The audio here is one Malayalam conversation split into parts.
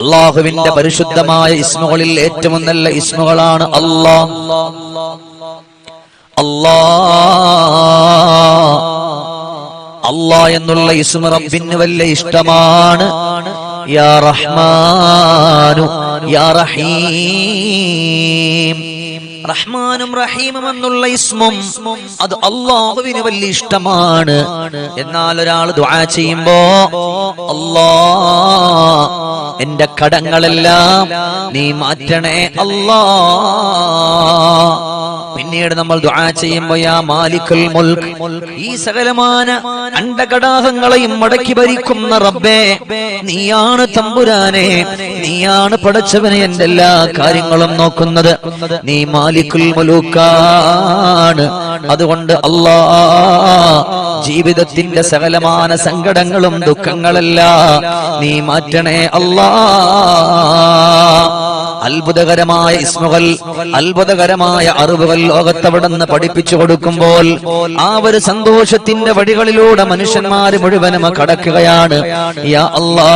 അള്ളാഹുവിന്റെ പരിശുദ്ധമായ ഇസ്മുകളിൽ ഏറ്റവും നല്ല ഇസ്മുകളാണ് അല്ലാ അല്ലാ അല്ലാ എന്നുള്ള ഇസ്മ റബ്ബിന് വല്ല ഇഷ്ടമാണ്? യാ റഹ്മാനു യാ റഹീം. റഹ്മാനും റഹീമും എന്നുള്ള ഇസ്മും അത് അള്ളാഹുവിന് വലിയ ഇഷ്ടമാണ്. എന്നാൽ ഒരാൾ ദുആ ചെയ്യുമ്പോ അല്ലാ എന്റെ കടങ്ങളെല്ലാം നീ മാറ്റണേ അല്ലാ. പിന്നീട് നമ്മൾ ദുആ ചെയ്യുമ്പോ യാ മാലിക്കുൽ മുൽക്ക് ഈ സകലമാന അണ്ടകടാഹങ്ങളെയും മടക്കി ഭരിക്കുന്ന റബ്ബേ നീയാണ് തമ്പുരാനെ നീയാണ് പടച്ചവനെ എന്റെ എല്ലാ കാര്യങ്ങളും നോക്കുന്നത്. നീ മാലിക്കുൽ മുലൂക്കാണ്. അതുകൊണ്ട് അല്ലാ ജീവിതത്തിന്റെ സകലമാന സങ്കടങ്ങളും ദുഃഖങ്ങളല്ല നീ മാറ്റണേ അല്ലാ. അത്ഭുതകരമായ ഇസ്മുകൾ അത്ഭുതകരമായ അറിവുകൾ ലോകത്തവിടുന്ന് പഠിപ്പിച്ചു കൊടുക്കുമ്പോൾ ആ ഒരു സന്തോഷത്തിന്റെ വഴികളിലൂടെ മനുഷ്യന്മാർ മുഴുവനും കടക്കുകയാണ്. യാ അല്ലാ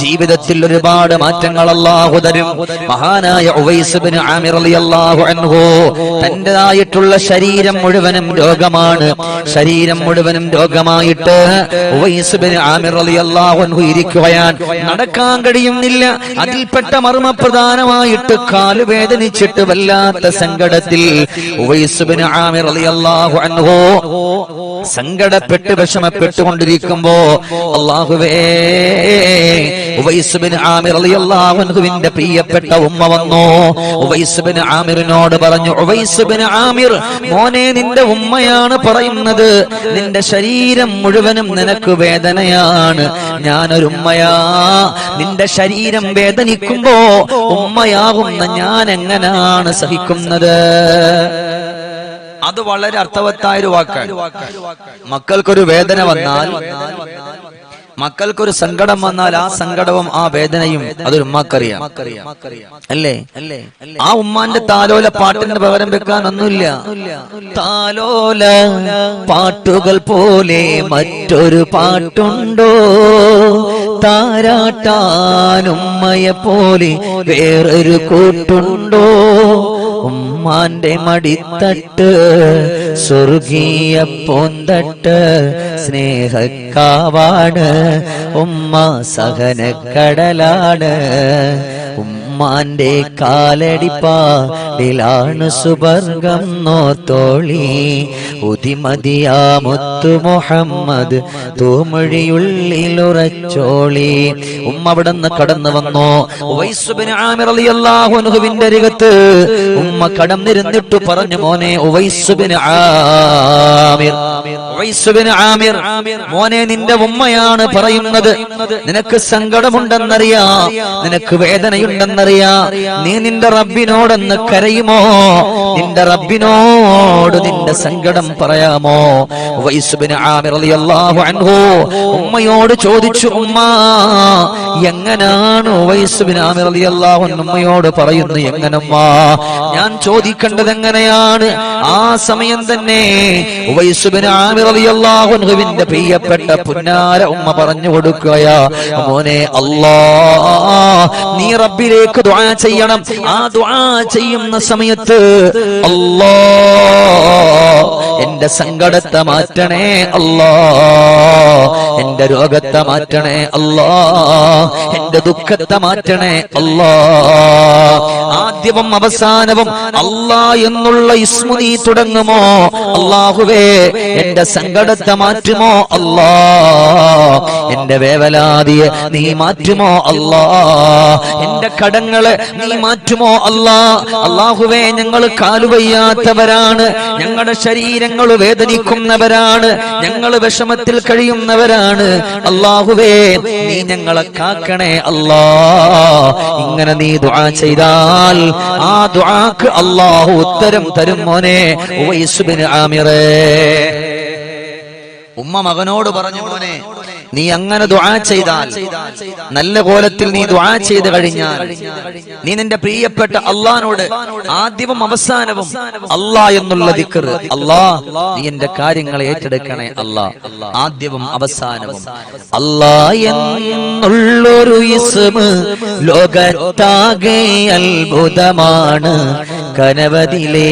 ജീവിതത്തിൽ ഒരുപാട് മാറ്റങ്ങൾ അല്ലാഹു തരും. മഹാനായ ഉവൈസ് ഇബ്നു ആമിർ റളിയല്ലാഹു അൻഹു തന്റേതായിട്ടുള്ള ശരീരം മുഴുവനും രോഗമാണ്. ശരീരം മുഴുവനും രോഗമായിട്ട് ഉവൈസ് ഇബ്നു ആമിർ റളിയല്ലാഹു അൻഹു ഇരിക്കുകയാൻ നടക്കാൻ കഴിയുന്നില്ല. അതിൽപ്പെട്ട മർമ്മപ്രധാനമായിട്ട് കാൽ വേദനിച്ചിട്ട് വല്ലാത്ത സങ്കടത്തിൽ ഇബ്നു ആമിർ റളിയല്ലാഹു അൻഹു സങ്കടപ്പെട്ട് വിഷമപ്പെട്ടുകൊണ്ടിരിക്കുമ്പോ അള്ളാഹുവേ ഉവൈസ് ബിൻ ആമിർ റളിയല്ലാഹു അൻഹുവിന്റെ പ്രിയപ്പെട്ട ഉമ്മ വന്നു. ഉവൈസ് ആമിറിനോട് പറഞ്ഞു ഉവൈസ് ബിൻ ആമിർ മോനെ നിന്റെ ഉമ്മയാണ് പറയുന്നത്. നിന്റെ ശരീരം മുഴുവനും നിനക്ക് വേദനയാണ്. ഞാനൊരു ഉമ്മയാ. നിന്റെ ശരീരം വേദനിക്കുമ്പോ ഉമ്മയാകുന്ന ഞാൻ എങ്ങനാണ് സഹിക്കുന്നത്? അത് വളരെ അർത്ഥവത്തായ ഒരു വാക്കാണ്. മക്കൾക്കൊരു വേദന വന്നാൽ മക്കൾക്കൊരു സങ്കടം വന്നാൽ ആ സങ്കടവും ആ വേദനയും അതൊരു ഉമ്മാക്കറിയാം. അല്ലേ? അല്ലേ ആ ഉമ്മാന്റെ താലോല പാട്ടിന് പകരം വെക്കാൻ ഒന്നുമില്ല താലോല പാട്ടുകൾ പോലെ മറ്റൊരു പാട്ടുണ്ടോ? താരാട്ടാനുമ്മയെ പോലെ വേറൊരു കൂട്ടുണ്ടോ? ഉമ്മാന്റെ മടിത്തട്ട് സ്വർഗീയ പൂന്തട്ട് സ്നേഹക്കാവാണ് ഉമ്മ സഹനക്കടലാണ്. ഉമ്മാന്റെ കാലടിപ്പാടിലാണ് സുബർഗം നോത്തോളി. ഉതിമതിയാ മുത്തു മുഹമ്മദ് തൂമൊഴിയുള്ളിലുറച്ചോളി ഉമ്മ അവിടെ നിന്ന് കടന്നു വന്നു? അൻഹുവിന്റെ അരികത്ത്. ഉമ്മ കടന്നിരുന്നിട്ട് പറഞ്ഞു മോനെ ആമിർ ആമിർ മോനെ നിന്റെ ഉമ്മയാണ് പറയുന്നത്. നിനക്ക് സങ്കടമുണ്ടെന്നറിയാം നിനക്ക് വേദനയുണ്ടെന്നറിയാം. നീ നിന്റെ റബ്ബിനോടൊന്ന് കരയുമോ? നിന്റെ റബ്ബിനോട് നിന്റെ സങ്കടം പറയാമോ? അൻഹു ഉമ്മയോട് ചോദിച്ചു ഉമ്മ എങ്ങനാണ്? ഉമ്മയോട് പറയുന്നു എങ്ങനമ്മ? ഞാൻ ചോദിക്കേണ്ടത് എങ്ങനെയാണ്? ആ സമയം തന്നെ. അൻഹുവിന്റെ പ്രിയപ്പെട്ട പുന്നാര ഉമ്മ പറഞ്ഞു കൊടുക്കുകയാ മോനെ അല്ലാ നീ റബ്ബിലേക്ക് ദുആ ചെയ്യണം. ആ ദുആ ചെയ്യുന്ന സമയത്ത് അല്ലാ എന്റെ സങ്കടത്തെ മാറ്റണേ അല്ലോ. എന്റെ രോഗത്തെ മാറ്റണേ അല്ലോ. എന്റെ ദുഃഖത്തെ മാറ്റണേ അല്ലോ. ആദ്യവും അവസാനവും അല്ലാ എന്നുള്ള ഇസ്മു നീ തുടങ്ങുമോ? അള്ളാഹുവേ എന്റെ സങ്കടത്തെ മാറ്റുമോ? അല്ലാ. എന്റെ വേവലാതിയെ നീ മാറ്റുമോ? അല്ലാ. എന്റെ കടങ്ങളെ നീ മാറ്റുമോ? അല്ലാ. അള്ളാഹുവേ ഞങ്ങൾ കാലുവയ്യാത്തവരാണ്. ഞങ്ങളുടെ ശരീരങ്ങൾ വേദനിക്കുന്നവരാണ്. ഞങ്ങൾ വിഷമത്തിൽ കഴിയുന്നവരാണ്. അള്ളാഹുവേ നീ ഞങ്ങളെ കാക്കണേ അല്ലാ. ഇങ്ങനെ നീ ദുആ ചെയ്താൽ ആ ദുആക്ക് അള്ളാഹു ഉത്തരം തരും മോനെ. ഉമ്മ മകനോട് പറഞ്ഞു മോനെ നീ അങ്ങനെ ദുആ ചെയ്താൽ നല്ല കോലത്തിൽ നീ ദുആ ചെയ്ത് കഴിഞ്ഞാൽ നീ നിന്റെ പ്രിയപ്പെട്ട അള്ളഹാനോട് ആദ്യവും അവസാനവും അല്ലാ എന്നുള്ള ദിക്കർ അല്ലാ നീ എന്റെ കാര്യങ്ങൾ ഏറ്റെടുക്കണേ അല്ലാ ആദ്യവും അവസാനവും അല്ലാ എന്നുള്ളൊരു ഇസ്മ ലോകത്താകെ അത്ഭുതമാണ്. കനവതിലെ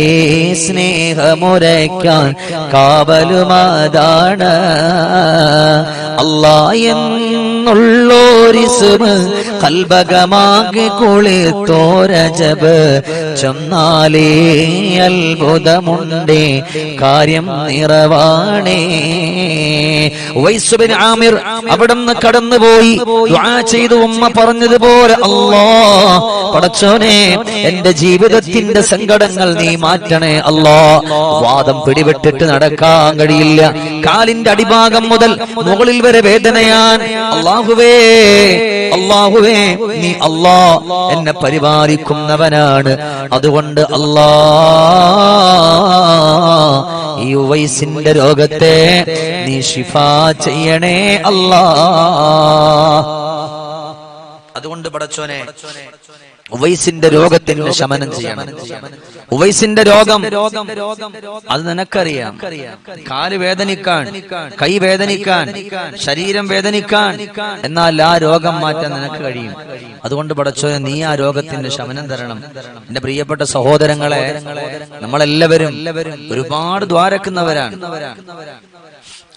സ്നേഹമുരയ്ക്കാൻ കാവലുമാതാണ് അല്ലാ എന്നുള്ളോരിസ്മ കൽബകമാകെ കുളിത്തോരജബ് ചെന്നാലേ അത്ഭുതമുണ്ടേ കാര്യം നിറവാണേ. വൈസുബിൻ ആമിർ അവിടുന്ന് കടന്നുപോയി ചെയ്തു ഉമ്മ പറഞ്ഞതുപോലെ അല്ലോ പടച്ചോനെ എന്റെ ജീവിതത്തിന്റെ സങ്കടങ്ങൾ നീ മാറ്റണേ അല്ലോ വാദം പിടിപെട്ടിട്ട് നടക്കാൻ കഴിയില്ല. കാലിന്റെ അടിഭാഗം മുതൽ മുകളിൽ വരെ വേദനയാൻ അള്ളാഹുവേ അള്ളാഹുവേ നീ അല്ലാ എന്നെ പരിപാലിക്കുന്നവനാണ്. അതുകൊണ്ട് അല്ലാ ഈ വയസ്സിന്റെ രോഗത്തെ നീ ഷിഫ ചെയ്യണേ അല്ലാ അതുകൊണ്ട് പടച്ചോനെ വയസ്സിന്റെ രോഗത്തിന് ശമനം ചെയ്യണം. ഉവൈസിന്റെ രോഗം. അത് നിനക്കറിയാം. കാൽ വേദനിക്കാൻ കൈ വേദനിക്കാൻ ശരീരം വേദനിക്കാൻ. എന്നാൽ ആ രോഗം മാറ്റാൻ നിനക്ക് കഴിയും. അതുകൊണ്ട് പഠിച്ചോ നീ ആ രോഗത്തിന്റെ ശമനം തരണം. എന്റെ പ്രിയപ്പെട്ട സഹോദരങ്ങളെ നമ്മളെല്ലാവരും ഒരുപാട് ദ്വാരക്കുന്നവരാണ്.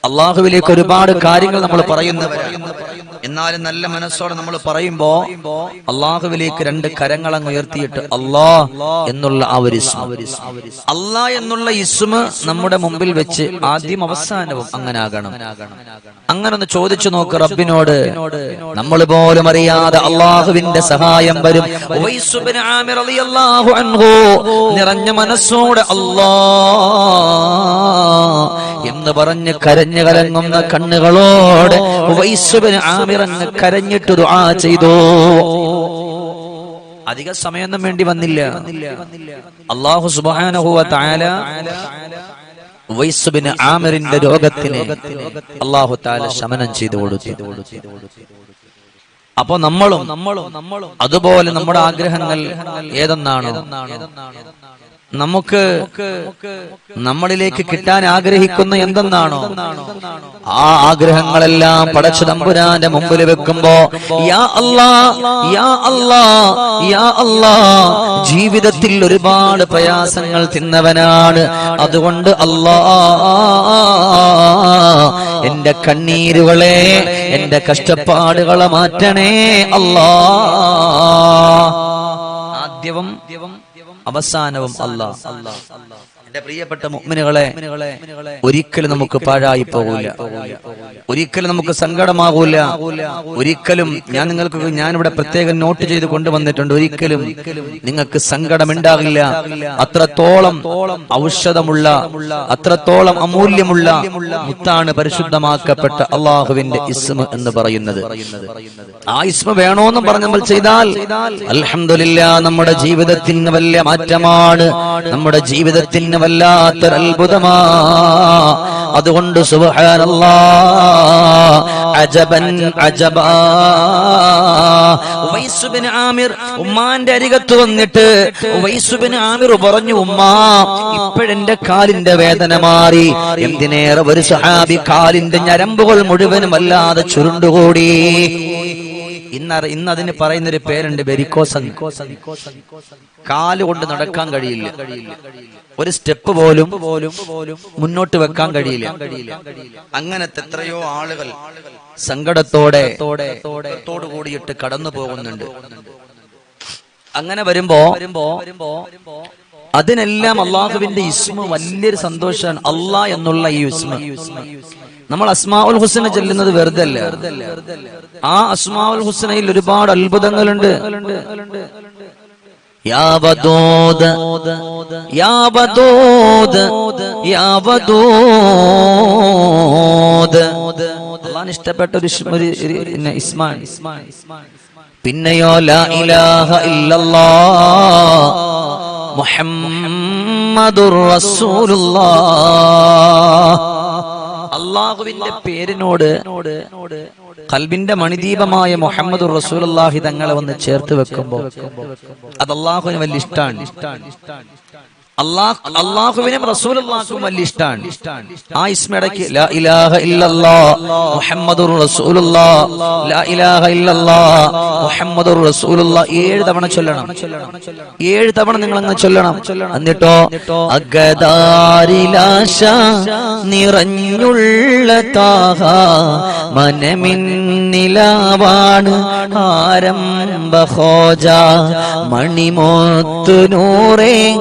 അള്ളാഹുവിലേക്ക് ഒരുപാട് കാര്യങ്ങൾ നമ്മൾ പറയുന്നവരാണ് എന്നാലും നല്ല മനസ്സോടെ നമ്മൾ പറയുമ്പോ അള്ളാഹുവിലേക്ക് രണ്ട് കരങ്ങൾ അങ്ങ് ഉയർത്തിയിട്ട് അള്ളാ എന്നുള്ള ആ ഒരു അള്ളാഹ് അള്ളാ എന്നുള്ള ഇസ്മ നമ്മുടെ മുമ്പിൽ വെച്ച് ആദ്യം അവസാനവും അങ്ങനെ ആകണം. അങ്ങനെ ഒന്ന് ചോദിച്ചു നോക്ക് റബ്ബിനോട്. നമ്മൾ പോലും അറിയാതെ അള്ളാഹുവിന്റെ സഹായം വരും. നിറഞ്ഞ മനസ്സോടെ അള്ളാ എന്ന് പറഞ്ഞ് കരഞ്ഞു കലങ്ങുന്ന കണ്ണുകളോട് അങ്ങ് കരഞ്ഞിട്ട് ദുആ ചെയ്തു. അധിക സമയമൊന്നും വേണ്ടി വന്നില്ല. അള്ളാഹു സുബ്ഹാനഹു വ തആല ഉവൈസ് ആമിറിന്റെ രോഗത്തിന് അള്ളാഹു താല ശമനം ചെയ്തു കൊടുത്തു. അപ്പൊ നമ്മളും നമ്മളും അതുപോലെ നമ്മുടെ ആഗ്രഹങ്ങൾ ഏതെന്നാണോ? നമുക്ക് നമ്മളിലേക്ക് കിട്ടാൻ ആഗ്രഹിക്കുന്ന എന്തെന്നാണോ? ആ ആഗ്രഹങ്ങളെല്ലാം പടച്ചു തമ്പുരാന്റെ മുമ്പിൽ വെക്കുമ്പോ യാ അല്ലാ യാ അല്ലാ യാ അല്ലാ ജീവിതത്തിൽ ഒരുപാട് പ്രയാസങ്ങൾ തിന്നവനാണ്. അതുകൊണ്ട് അല്ലാ എന്റെ കണ്ണീരുകളെ എന്റെ കഷ്ടപ്പാടുകളെ മാറ്റണേ അല്ലാ. ആദ്യവും അവസാനവും അല്ലാ എന്റെ പ്രിയപ്പെട്ട മുഅ്മിനുകളെ ഒരിക്കലും നമുക്ക് പാഴായി പോകൂല ഒരിക്കലും നമുക്ക് സങ്കടമാകൂല. ഒരിക്കലും ഞാൻ നിങ്ങൾക്ക് ഞാൻ ഇവിടെ പ്രത്യേകം നോട്ട് ചെയ്ത് കൊണ്ടുവന്നിട്ടുണ്ട്. ഒരിക്കലും നിങ്ങൾക്ക് സങ്കടമുണ്ടാകില്ല. അത്രത്തോളം ഔഷധമുള്ള അത്രത്തോളം അമൂല്യമുള്ള മുത്താണ് പരിശുദ്ധമാക്കപ്പെട്ട അള്ളാഹുവിന്റെ ഇസ്മ എന്ന് പറയുന്നത്. ആ ഇസ്മ വേണോന്ന് പറഞ്ഞ് നമ്മൾ ചെയ്താൽ അലഹമില്ല നമ്മുടെ ജീവിതത്തിന് വലിയ മാറ്റമാണ്. നമ്മുടെ ജീവിതത്തിന് വല്ലാത്തൊരു അത്ഭുതമാ. അതുകൊണ്ട് അജബൻ ആമിർ ഉമ്മാന്റെ അരികത്ത് വന്നിട്ട് ഉവൈസ് ബിൻ ആമിർ പറഞ്ഞു ഉമ്മ ഇപ്പോഴെന്റെ കാലിന്റെ വേദന മാറി. എന്തിനേറെ ഒരു സഹാബി കാലിന്റെ ഞരമ്പുകൾ മുഴുവനും അല്ലാതെ ചുരുണ്ടുകൂടി. ഇന്ന് ഇന്ന് അതിന് പറയുന്നൊരു പേരുണ്ട് കാൽ കൊണ്ട് നടക്കാൻ കഴിയില്ല. ഒരു സ്റ്റെപ്പ് പോലും പോലും പോലും മുന്നോട്ട് വെക്കാൻ കഴിയില്ല. അങ്ങനത്തെ എത്രയോ ആളുകൾ സങ്കടത്തോടെ തോട് കൂടിയിട്ട് കടന്നു പോകുന്നുണ്ട്. അങ്ങനെ വരുമ്പോ വരുമ്പോ അതിനെല്ലാം അള്ളാഹുവിന്റെ ഇസ്മ വലിയൊരു സന്തോഷമാണ്. അള്ളാഹ് എന്നുള്ള ഈ ഇസ്മ. നമ്മൾ അസ്മാവുൽ ഹുസന ചെല്ലുന്നത് വെറുതെ ആ അസ്മാവുൽ ഹുസനയിൽ ഒരുപാട് അത്ഭുതങ്ങളുണ്ട്. യാ വദൂദ് യാ വദൂദ് യാ വദൂദ്. അള്ളാഹിന് ഇഷ്ടപ്പെട്ട ഒരു ഇസ്മാൻ. പിന്നെയോ ലാ ഇലാഹ ഇല്ലല്ലാ മുഹമ്മദുർ റസൂലുള്ളാഹ്. അള്ളാഹുവിന്റെ പേരിനോട് കൽബിന്റെ മണിദീപമായ മുഹമ്മദ് റസൂലുള്ളാഹി തങ്ങളെ ഒന്ന് ചേർത്ത് വെക്കുമ്പോ അത് അള്ളാഹുവിന് വലിയ ഇഷ്ടമാണ് അള്ളാഹ് അള്ളാഹുവിനും റസൂലുള്ളാഹിക്കും വലിയ ഇഷ്ടമാണ് ആ ഇസ്മടക്ക് ലാ ഇലാഹ ഇല്ലല്ലാ മുഹമ്മദുർ റസൂലുള്ളാ ലാ ഇലാഹ ഇല്ലല്ലാ മുഹമ്മദുർ റസൂലുള്ളാ. ഏഴ് തവണ ചൊല്ലണം. ഏഴ് തവണ നിങ്ങൾ അങ്ങ് ചൊല്ലണം. എന്നിട്ടോ അഗദാരിലാശ നിറഞ്ഞുള്ള താഹ മനമിന്നിലാവാണ് ആരംഭ ഹോജ. മണിമോത്തു നൂറേ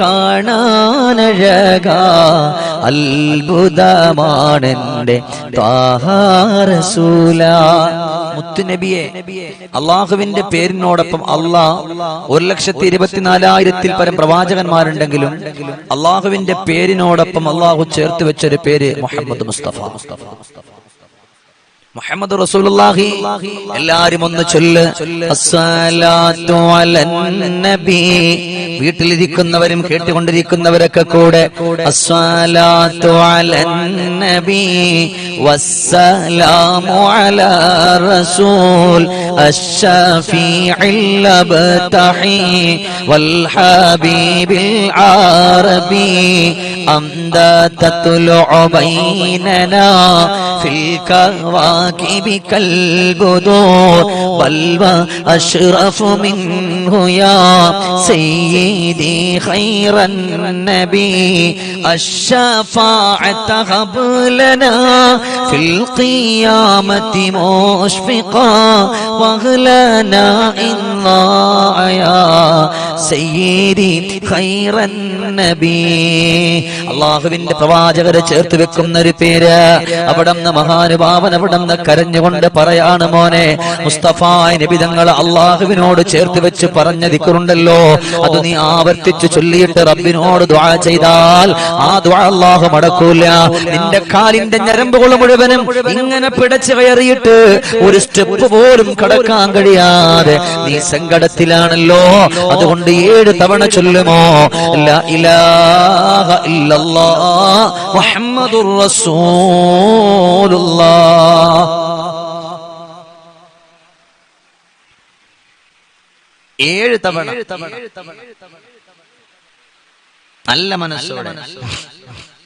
കാണാനഴക. അത്ഭുതമാണെന്റെ താഹാരസൂല മുത്തുനബിയെ അള്ളാഹുവിന്റെ പേരിനോടൊപ്പം അള്ളാഹ് ഒരു ലക്ഷത്തി ഇരുപത്തിനാലായിരത്തിൽ പരം പ്രവാചകന്മാരുണ്ടെങ്കിലും അള്ളാഹുവിന്റെ പേരിനോടൊപ്പം അള്ളാഹു ചേർത്ത് വെച്ചൊരു പേര് മുഹമ്മദ് മുസ്തഫ മുസ്തഫ. മുഹമ്മദ് റസൂലുള്ളാഹി. എല്ലാരും ഒന്ന് ചൊല്ല്. അസ്സലാത്തു നബി. വീട്ടിലിരിക്കുന്നവരും കേട്ടുകൊണ്ടിരിക്കുന്നവരൊക്കെ കൂടെ. അസ്സലാത്തു നബി. വസ്സലാമു അല റസൂൽ. അശ്ശഫീഇൽ അബ്തഹി വൽ ഹബീബിൽ ആറബി أنت تطلع بيننا في الكواكب كالبدور بل وأشرف منه يا سيدي خير النبي. الشفاعة هب لنا في القيامة مشفقا واغلنا إن ضاع يا سيدي خير النبي. അള്ളാഹുവിന്റെ പ്രവാചകരെ ചേർത്ത് വെക്കുന്ന ഒരു പേര്. അവിടെ നിന്ന് മഹാനുഭാവൻ അവിടെ കരഞ്ഞുകൊണ്ട് പറയാണ് മോനെ നബിതങ്ങൾ അള്ളാഹുവിനോട് ചേർത്ത് വെച്ച് പറഞ്ഞ ദിക്കറുണ്ടല്ലോ. അത് നീ ആവർത്തിച്ചു ചൊല്ലിയിട്ട് റബ്ബിനോട് ദ്വാ ചെയ്താൽ ആ ദ്വാ അള്ളാഹു മടക്കൂല. നിന്റെ കാലിന്റെ ഞരമ്പുകൾ മുഴുവനും ഇങ്ങനെ പിടച്ചു കയറിയിട്ട് ഒരു സ്റ്റെപ്പ് പോലും കടക്കാൻ കഴിയാതെ നീ സങ്കടത്തിലാണല്ലോ. അതുകൊണ്ട് ഏഴ് തവണ ചൊല്ലുമോ? ഇലാഹ ഇല്ലല്ലാഹ് മുഹമ്മദുർ റസൂലുള്ളാഹ്. ഏഴ് തവണ. നല്ല മനസ്സോടെ.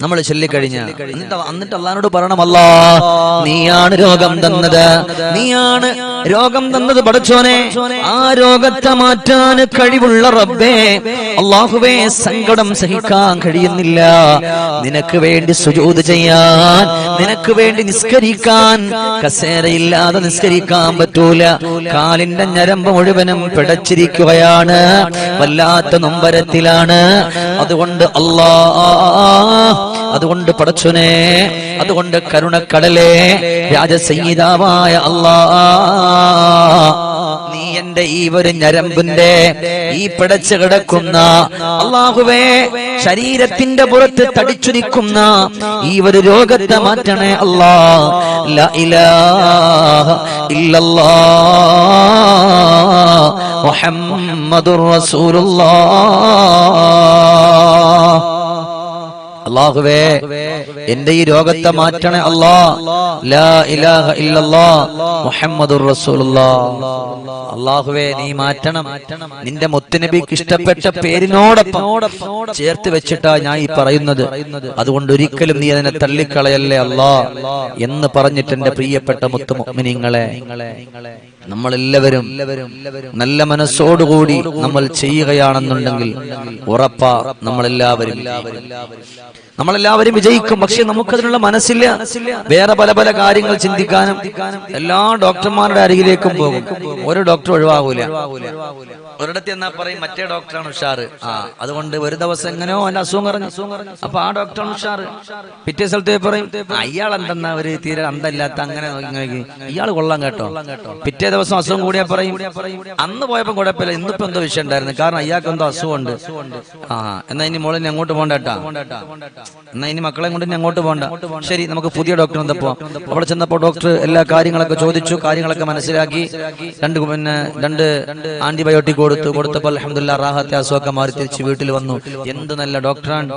നമ്മൾ ചൊല്ലിക്കഴിഞ്ഞ. എന്നിട്ട് എന്നിട്ട് അള്ളഹാനോട് പറയണമല്ല നീയാണ് രോഗം തന്നത്. നീയാണ് രോഗം തന്നത് പഠിച്ചോനെ ആ രോഗത്തെ മാറ്റാൻ കഴിവുള്ള റബ്ബേ അള്ളാഹുവേ സങ്കടം സഹിക്കാൻ കഴിയുന്നില്ല. നിനക്ക് വേണ്ടി സുജൂത് ചെയ്യാൻ നിനക്ക് വേണ്ടി നിസ്കരിക്കാൻ കസേരയില്ലാതെ നിസ്കരിക്കാൻ പറ്റൂല. കാലിന്റെ ഞരമ്പ് മുഴുവനും പിടച്ചിരിക്കുകയാണ്. വല്ലാത്ത നൊമ്പരത്തിലാണ്. അതുകൊണ്ട് അല്ലാ അതുകൊണ്ട് പടച്ചുനെ അതുകൊണ്ട് കരുണക്കടലേ രാജസംഹിതാവായ അള്ളാ. നീ എന്റെ ഈ ഒരു ഞരമ്പിന്റെ ഈ പിടച്ചു കിടക്കുന്ന അള്ളാഹുവേ ശരീരത്തിന്റെ പുറത്ത് തടിച്ചുരിക്കുന്ന ഈ ഒരു രോഗത്തെ മാറ്റണേ അല്ലാ ഇല്ലല്ലാ. റസൂലുള്ളാഹ് അള്ളാഹുവേ എന്റെ ഈ രോഗത്തെ മാറ്റണേ അല്ലാ. ലാ ഇലാഹ ഇല്ലല്ലാ. മുഹമ്മദുർ അള്ളാഹുവേ നീ മാറ്റണം. നിന്റെ മുത്തുനബിക്ക് ഇഷ്ടപ്പെട്ട പേരിനോടൊപ്പം ചേർത്ത് വെച്ചിട്ടാ ഞാൻ ഈ പറയുന്നത്. അതുകൊണ്ട് ഒരിക്കലും നീ അതിനെ തള്ളിക്കളയല്ലേ അല്ലാ എന്ന് പറഞ്ഞിട്ട് എന്റെ പ്രിയപ്പെട്ട മുത്തുമിനിങ്ങളെ നമ്മളെല്ലാവരും നല്ല മനസ്സോടുകൂടി നമ്മൾ ചെയ്യുകയാണെന്നുണ്ടെങ്കിൽ ഉറപ്പാ നമ്മളെല്ലാവരും നമ്മളെല്ലാവരും വിജയിക്കും. പക്ഷെ നമുക്കതിനുള്ള മനസ്സില്ല. വേറെ പല പല കാര്യങ്ങൾ ചിന്തിക്കാനും എല്ലാ ഡോക്ടർമാരുടെ അരികിലേക്കും പോകും. ഒരു ഡോക്ടർ ഒഴിവാകൂല. ഒരിടത്ത് എന്നാ പറയും മറ്റേ ഡോക്ടറാണ് ഉഷാറ്. ആ അതുകൊണ്ട് ഒരു ദിവസം എങ്ങനെയോ എന്റെ അസുഖം പറഞ്ഞു അപ്പൊ ആ ഡോക്ടറാണ് ഉഷാറ്. പിറ്റേ സ്ഥലത്ത് പറയും അയാൾ എന്തെന്നാ ഒരു തീരെ അന്തല്ലാത്ത അങ്ങനെ നോക്കി ഇയാൾ കൊള്ളാം കേട്ടോ. പിറ്റേ ദിവസം അസുഖം കൂടിയാ പറയും അന്ന് പോയപ്പോ കുഴപ്പമില്ല ഇന്നിപ്പോ എന്തോ വിഷയം ഉണ്ടായിരുന്നു. കാരണം അയാൾക്ക് എന്തോ അസുഖമുണ്ട്. ആ എന്നാ ഇനി മോളിനെ അങ്ങോട്ട് പോകണ്ടേട്ടാ എന്നാ ഇനി മക്കളെ കൊണ്ട് ഇനി അങ്ങോട്ട് പോകണ്ട ശരി നമുക്ക് പുതിയ ഡോക്ടർ എന്താ പോവാം. അവിടെ ചെന്നപ്പോ ഡോക്ടർ എല്ലാ കാര്യങ്ങളൊക്കെ ചോദിച്ചു കാര്യങ്ങളൊക്കെ മനസ്സിലാക്കി. രണ്ട് പിന്നെ രണ്ട് ആന്റിബയോട്ടിക് കൊടുത്തു കൊടുത്തപ്പോൾ അലഹമില്ല റാഹത്തെ അസുഖം മാറി തിരിച്ച് വീട്ടിൽ വന്നു. എന്ത് നല്ല ഡോക്ടറാണ്.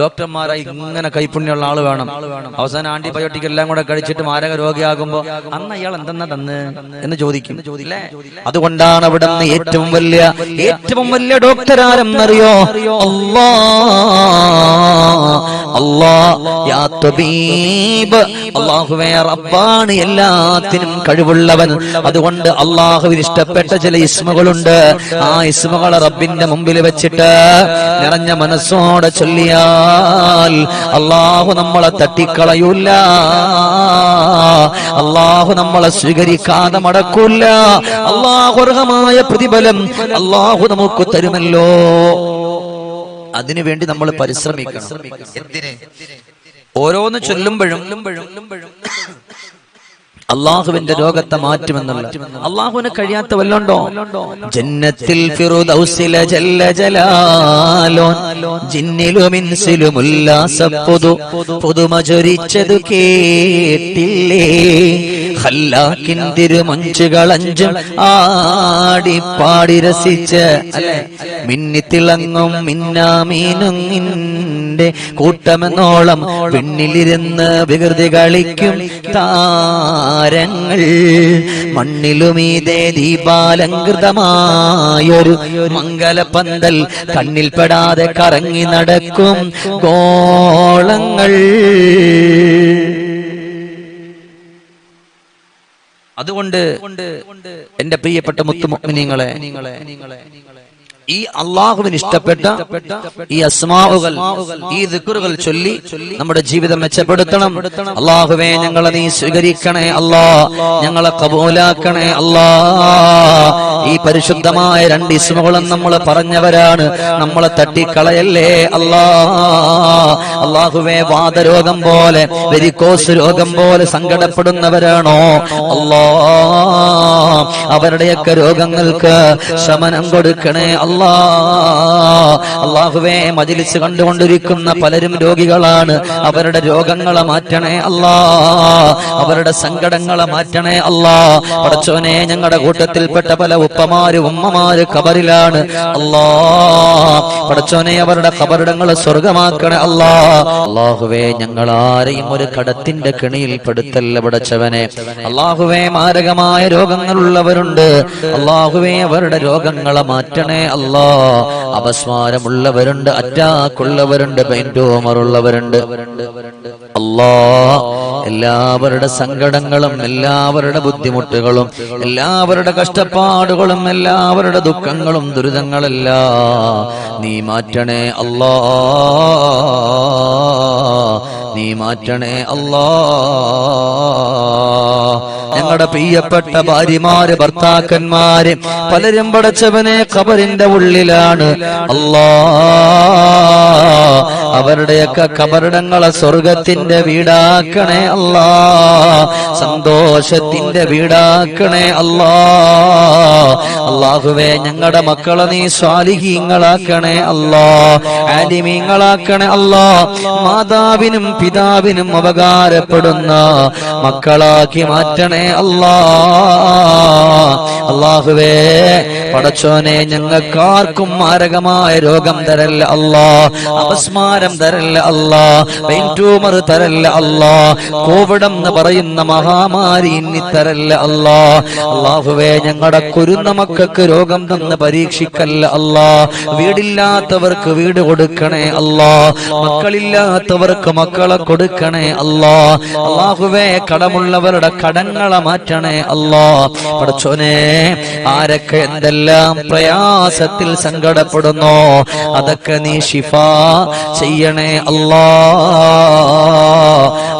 ഡോക്ടർമാരായി ഇങ്ങനെ കൈപുണ്യമുള്ള ആൾ വേണം. അവസാനം ആന്റിബയോട്ടിക് എല്ലാം കൂടെ കഴിച്ചിട്ട് മാരക രോഗിയാകുമ്പോ അന്ന് അയാൾ എന്തെന്നാ തന്ന് എന്ന് ചോദിക്കും? അതുകൊണ്ടാണ് അവിടെ ഏറ്റവും വലിയ ഏറ്റവും വലിയ ഡോക്ടർ ആരെന്നറിയോ? അല്ലാ അല്ലാ യാ തബീബ്. റബ്ബാണ് എല്ലാത്തിനും കഴിവുള്ളവൻ. അതുകൊണ്ട് അള്ളാഹുവിന് ഇഷ്ടപ്പെട്ട ചില ഇസ്മകളുണ്ട്. ആ ഇസ്മകളെ റബ്ബിന്റെ മുമ്പിൽ വെച്ചിട്ട് നിറഞ്ഞ മനസ്സോടെ ചൊല്ലിയാൽ അള്ളാഹു നമ്മളെ തട്ടിക്കളയൂല. അള്ളാഹു നമ്മളെ സ്വീകരിക്കാതെ മടക്കൂല. അള്ളാഹുർഹമായ പ്രതിഫലം അള്ളാഹു നമുക്ക് തരുമല്ലോ. അതിനുവേണ്ടി നമ്മൾ പരിശ്രമിക്കണം. ഓരോന്ന് ചൊല്ലുമ്പോഴും അള്ളാഹുവിന്റെ രോഗത്തെ മാറ്റുമെന്നുള്ള. അള്ളാഹുവിന് കഴിയാത്ത വല്ലോണ്ടോ ജന്നത്തിൽ ഫിറുദൗസില ജല്ല ജലാലോൻ ജിന്നിലും ഇൻസിലും ചൊരിച്ചതു കേട്ടില്ലേ? ഹല്ലാക്കിൻ തിരുമഞ്ചുകളഞ്ചും ആടിപ്പാടി രസിച്ച് മിന്നിത്തിളങ്ങും മിന്നാമീനുങ്ങിന്റെ കൂട്ടമെന്നോളം പിന്നിലിരുന്ന് വികൃതി കളിക്കും താരങ്ങൾ. മണ്ണിലുമീതേ ദീപാലങ്കൃതമായൊരു മംഗലപന്തൽ കണ്ണിൽപ്പെടാതെ കറങ്ങി നടക്കും ഗോളങ്ങൾ. അതുകൊണ്ട് എന്റെ പ്രിയപ്പെട്ട മുത്തുമുഗ്മിനിങ്ങളെ ഈ അള്ളാഹുവിന് ഇഷ്ടപ്പെട്ട ഈ അസ്മാവുകൾ ഈ ദിക്കറുകൾ ചൊല്ലി നമ്മുടെ ജീവിതം മെച്ചപ്പെടുത്തണം. അള്ളാഹുവെ ഞങ്ങളെ നീ സ്വീകരിക്കണേ അല്ലാ. ഞങ്ങളെ കബൂലാക്കണേ അല്ലാ. ഈ പരിശുദ്ധമായ രണ്ട് ഇസ്മുകളും നമ്മൾ പറഞ്ഞവരാണ്. നമ്മളെ തട്ടിക്കളയല്ലേ അല്ലാ. അള്ളാഹുവെ വാദരോഗം പോലെ വെരിക്കോസ് രോഗം പോലെ സങ്കടപ്പെടുന്നവരാണോ? അല്ലാ. അവരുടെയൊക്കെ രോഗങ്ങൾക്ക് ശമനം കൊടുക്കണേ അല്ലാ. അള്ളാഹുവേ മജിലിച്ച് കണ്ടുകൊണ്ടിരിക്കുന്ന പലരും രോഗികളാണ്. അവരുടെ രോഗങ്ങളെ മാറ്റണേ അല്ലാ അവരുടെ സങ്കടങ്ങളെ മാറ്റണേ അല്ലാ പടച്ചോനെ ഞങ്ങളുടെ കൂട്ടത്തിൽപ്പെട്ട പല ഉപ്പമാര് ഉമ്മമാര് കബറിലാണ് അല്ലാ പടച്ചോനെ അവരുടെ കബറിടങ്ങളെ സ്വർഗമാക്കണേ അല്ലാ അള്ളാഹുവേ ഞങ്ങൾ ആരെയും ഒരു കടത്തിന്റെ കെണിയിൽ പെടുത്തല്ല പടച്ചവനെ. അള്ളാഹുവേ മാരകമായ രോഗങ്ങളുള്ളവരുണ്ട്. അള്ളാഹുവേ അവരുടെ രോഗങ്ങളെ മാറ്റണേ അല്ലാ അപസ്മാരമുള്ളവരുണ്ട് അറ്റാക്കുള്ളവരുണ്ട് പെയിന്റോമറുള്ളവരുണ്ട് അല്ലാ എല്ലാവരുടെ സങ്കടങ്ങളും എല്ലാവരുടെ ബുദ്ധിമുട്ടുകളും എല്ലാവരുടെ കഷ്ടപ്പാടുകളും എല്ലാവരുടെ ദുഃഖങ്ങളും ദുരിതങ്ങളല്ല നീ മാറ്റണേ അല്ലാ നീ മാറ്റണേ അല്ലാ ഞങ്ങളുടെ പ്രിയപ്പെട്ട ഭാര്യമാര് ഭർത്താക്കന്മാര് പലരും പടച്ചവനെ കബറിന്റെ ഉള്ളിലാണ്. അല്ലാ അവരുടെയൊക്കെ കബറിടങ്ങളെ സ്വർഗത്തിന്റെ വീടാക്കണേ അല്ലാ സന്തോഷത്തിന്റെ വീടാക്കണേ അല്ലാ. അള്ളാഹുവേ ഞങ്ങളുടെ മക്കളെ നീ സ്വാലിഹീങ്ങളാക്കണേ അല്ലോ. ആലിമീങ്ങളാക്കണേ അല്ലോ. മാതാവിനും പിതാവിനും ഉപകാരപ്പെടുന്ന മക്കളാക്കി മാറ്റണേ അല്ലാ. അള്ളാഹുവേ പടച്ചോനെ ഞങ്ങൾക്കാർക്കും മാരകമായ രോഗം തരല്ല അല്ലാ. അപസ്മാരം തരല്ല അല്ലാ. പെയിൻ ട്യൂമർ തരല്ല അല്ലാ. കോവിഡ് എന്ന് പറയുന്ന മഹാമാരി ഇനി തരല്ല അല്ലാ. അള്ളാഹുവേ ഞങ്ങളുടെ കുരുന്ന മക്കൾക്ക് രോഗം തന്ന് പരീക്ഷിക്കല്ല അല്ലാ. വീടില്ലാത്തവർക്ക് വീട് കൊടുക്കണേ അല്ലാ. മക്കളില്ലാത്തവർക്ക് മക്കളെ കൊടുക്കണേ അല്ലാ. അള്ളാഹുവേ കടമുള്ളവരുടെ കടങ്ങളെ മാറ്റണേ അല്ലാ. പഠിച്ചോനെ ആരൊക്കെ എന്തെല്ലാം പ്രയാസത്തിൽ സങ്കടപ്പെടുന്നോ അതൊക്കെ നീ ഷിഫ ചെയ്യണേ അല്ലാ.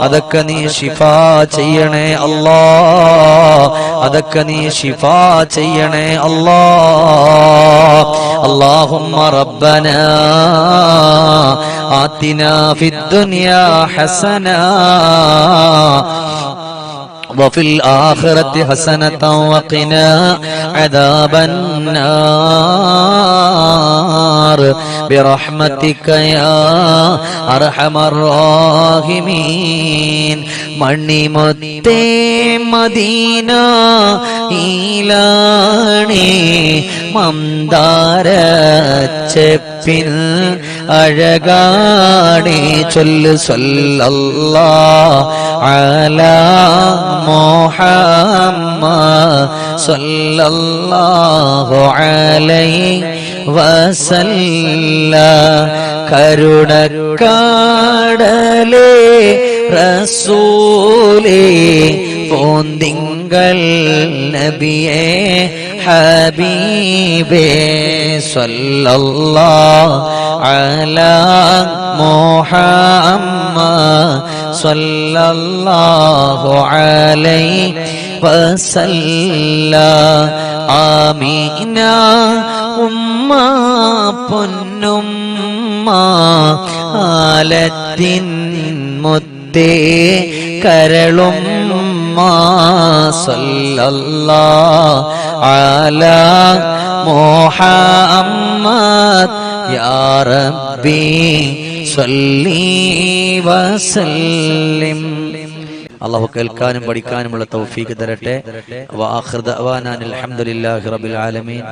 അതൊക്കെ നീ ഷിഫ ചെയ്യണേ അല്ലാ അതൊക്കെ നീ ഷിഫ ചെയ്യണേ അല്ലാ اللهم ربنا آتنا في الدنيا حسنة وفي الآخرة حسنة وقنا عذاب النار النار برحمتك يا أرحم الراحمين മണിമുത്തേ മദീന ഈലാണേ മന്ദാര ചെപ്പിൽ അഴകാണേ ചൊല്ല് സല്ലല്ലാ അലാ മുഹമ്മദ് സല്ലല്ലാഹു അലൈഹി വസല്ല കരുണക്കാടലേ റസൂലേ പോന്തിങ്കൾ നബിയേ ഹബീബേ സല്ലല്ലാഹു അലാ മുഹമ്മദ് സല്ലല്ലാഹു അലൈഹി വസല്ല. ആമീന ഉമ്മ പൊന്നുമ്മ ആലത്തിൻ മുത്തേ കരളും സല്ലല്ലാ ആല മുഹമ്മദ് യാ റബ്ബി സല്ലി വസല്ലിം. അള്ളാഹു കേൾക്കാനും പഠിക്കാനുമുള്ള തൗഫീഖ് തരട്ടെ. അൽഹംദുലില്ലാഹി റബ്ബിൽ ആലമീൻ.